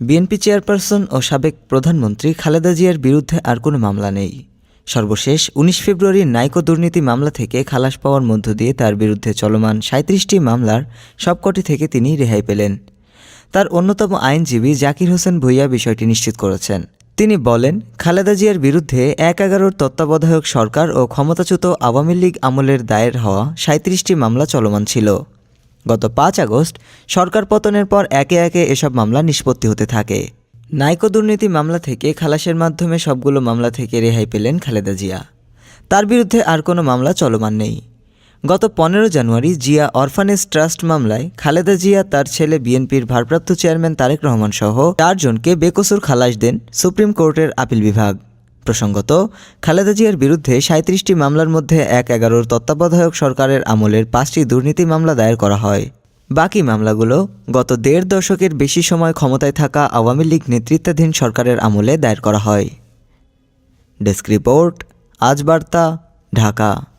BNP chairperson ও সাবেক প্রধানমন্ত্রী খালেদা জিয়ার বিরুদ্ধে আর কোনো মামলা নেই। সর্বশেষ উনিশ ফেব্রুয়ারি নাইকো দুর্নীতি মামলা থেকে খালাস পাওয়ার মধ্য দিয়ে তার বিরুদ্ধে চলমান সাঁত্রিশটি মামলার সবকটি থেকে তিনি রেহাই পেলেন। তার অন্যতম আইনজীবী জাকির হোসেন ভুইয়া বিষয়টি নিশ্চিত করেছেন। তিনি বলেন, খালেদা জিয়ার বিরুদ্ধে এক এগারোর তত্ত্বাবধায়ক সরকার ও ক্ষমতাচ্যুত আওয়ামী লীগ আমলের দায়ের হওয়া সাঁত্রিশটি মামলা চলমান ছিল। গত পাঁচ আগস্ট সরকার পতনের পর একে একে এসব মামলা নিষ্পত্তি হতে থাকে। নাইকো দুর্নীতি মামলা থেকে খালাসের মাধ্যমে সবগুলো মামলা থেকে রেহাই পেলেন খালেদা জিয়া। তার বিরুদ্ধে আর কোনো মামলা চলমান নেই। গত পনেরো জানুয়ারি জিয়া অরফানেজ ট্রাস্ট মামলায় খালেদা জিয়া, তার ছেলে বিএনপির ভারপ্রাপ্ত চেয়ারম্যান তারেক রহমান সহ চারজনকে বেকসুর খালাস দেন সুপ্রিম কোর্টের আপিল বিভাগ। প্রসঙ্গত, খালেদা জিয়ার বিরুদ্ধে সাঁত্রিশটি মামলার মধ্যে এক এগারোর তত্ত্বাবধায়ক সরকারের আমলের পাঁচটি দুর্নীতি মামলা দায়ের করা হয়। বাকি মামলাগুলো গত দেড় দশকের বেশি সময় ক্ষমতায় থাকা আওয়ামী লীগ নেতৃত্বাধীন সরকারের আমলে দায়ের করা হয়। ডেস্ক রিপোর্ট, আজ বার্তা, ঢাকা।